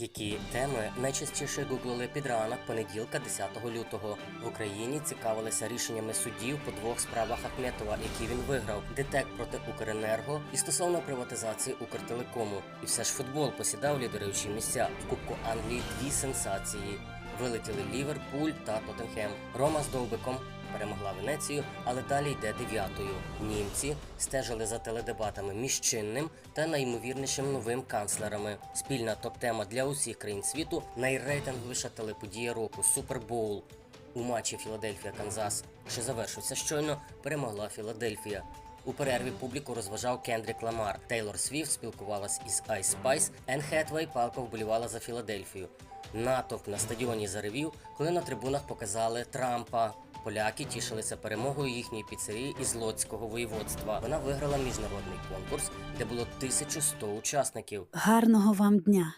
Які теми найчастіше гуглили під ранок понеділка 10 лютого в Україні цікавилися рішеннями суддів по двох справах Ахметова, які він виграв: ДТЕК проти Укренерго і стосовно приватизації Укртелекому. І все ж футбол посідав лідируючі місця в Кубку Англії. Дві сенсації вилетіли Ліверпуль та Тоттенхем. Рома з Довбиком перемогла Венецію, але далі йде дев'ятою. Німці стежили за теледебатами між чинним та найімовірнішим новим канцлерами. Спільна топ-тема для усіх країн світу найрейтинговіша телеподія року Супербоул. У матчі Філадельфія Канзас, що завершився щойно, перемогла Філадельфія. У перерві публіку розважав Кендрік Ламар. Тейлор Свіфт спілкувалась із Ice Spice, Енн Хетвей палко вболівала за Філадельфію. Натовп на стадіоні заревів, коли на трибунах показали Трампа. Поляки тішилися перемогою їхньої піцерії із Лоцького воєводства. Вона виграла міжнародний конкурс, де було 1100 учасників. Гарного вам дня!